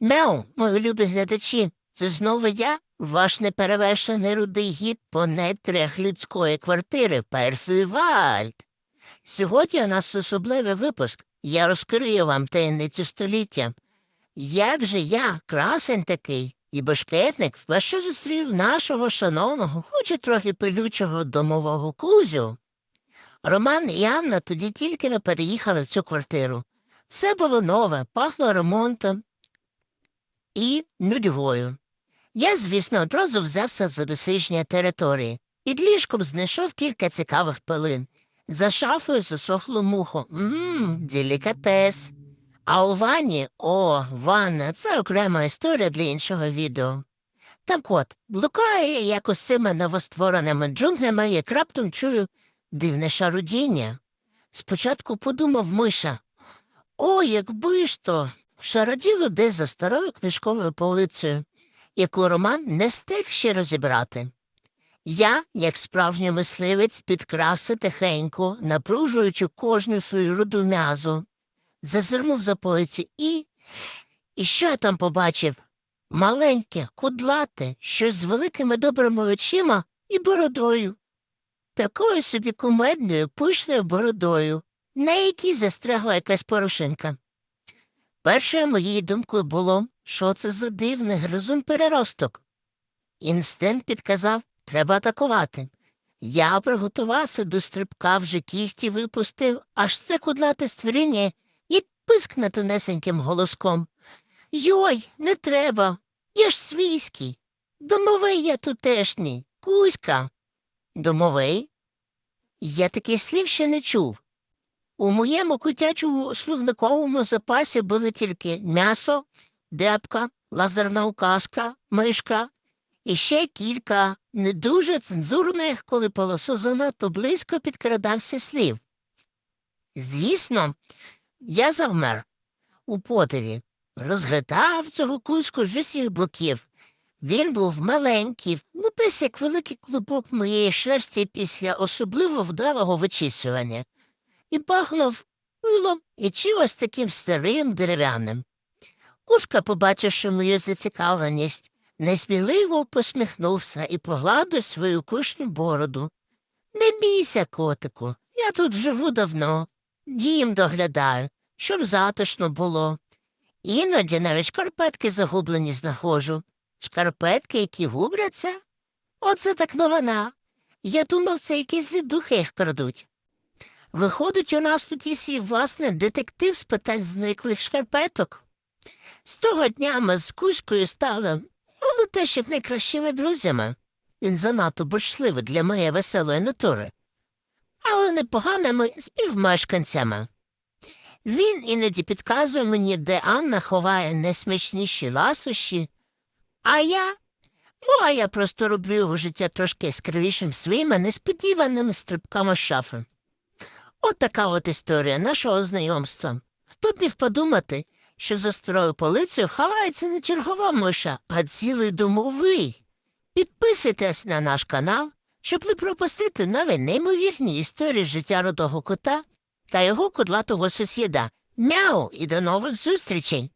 Мяу, мої любі глядачі, це знову я, ваш неперевершений рудий гід по нетрях людської квартири Персій Вальд. Сьогодні у нас особливий випуск. Я розкрию вам таємницю століття. Як же я, красень такий і бешкетник, вперше зустрів нашого шановного, хоч і трохи пилючого домового кузю. Роман і Анна тоді тільки не переїхали в цю квартиру. Все було нове, пахло ремонтом, і нудьгою. Я, звісно, одразу взявся за дослідження території. Під ліжком знайшов кілька цікавих пилин. За шафою засохло мухо. Ммм, делікатес. А у ванні, о, ванна, це окрема історія для іншого відео. Так от, блукаю якось цими новоствореними джунглями, як раптом чую дивне шарудіння. Спочатку подумав миша. О, якби ж то, шароділо десь за старою книжковою полицею, яку Роман не встиг ще розібрати. Я, як справжній мисливець, підкрався тихенько, напружуючи кожну свою руду м'язу, зазирнув за полицю і. І що я там побачив? Маленьке, кудлате, щось з великими добрими очима і бородою. Такою собі кумедною, пишною бородою, на якій застрягла якась порушенька. Першою моєю думкою було, що це за дивний гризун переросток. Інстинкт підказав, треба атакувати. Я приготувався до стрибка, вже кіхті випустив, аж це кудлате створіння і пискне тонесеньким голоском. Йой, не треба. Я ж свійський. Домовий я тутешній, Кузька. Домовий? Я таких слів ще не чув. У моєму котячому словниковому запасі були тільки м'ясо, дебка, лазерна указка, мишка і ще кілька не дуже цензурних, коли полосо занадто близько підкрадався слів. Звісно, я завмер у потері, розглядав цього кузьку з усіх боків. Він був маленький, ну десь як великий клубок моєї шерсті після особливо вдалого вичісування і пахнув пилом і чимось таким старим дерев'яним. Кушка, побачивши мою зацікавленість, несміливо посміхнувся і погладив свою кушну бороду. Не бійся, котику, я тут живу давно, дім доглядаю, щоб затишно було. Іноді навіть шкарпетки загублені знаходжу. Шкарпетки, які губляться? Оце так новина. Я думав, це якісь духи їх крадуть. Виходить, у нас тут є свій власний детектив з питань зниклих шкарпеток. З того дня ми з Кузькою стали, ну, те, щоб найкращими друзями. Він занадто борщливий для моєї веселої натури, але непоганими співмешканцями. Він іноді підказує мені, де Анна ховає найсмачніші ласощі, а я, ну, а я просто роблю його життя трошки скривішим своїми несподіваними стрибками шафи. От така от історія нашого знайомства. Хто б міг подумати, що за старою полицею ховається не чергова миша, а цілий домовий. Підписуйтесь на наш канал, щоб не пропустити нові неймовірні історії життя родого кота та його кудлатого сусіда. Мяу і до нових зустрічей!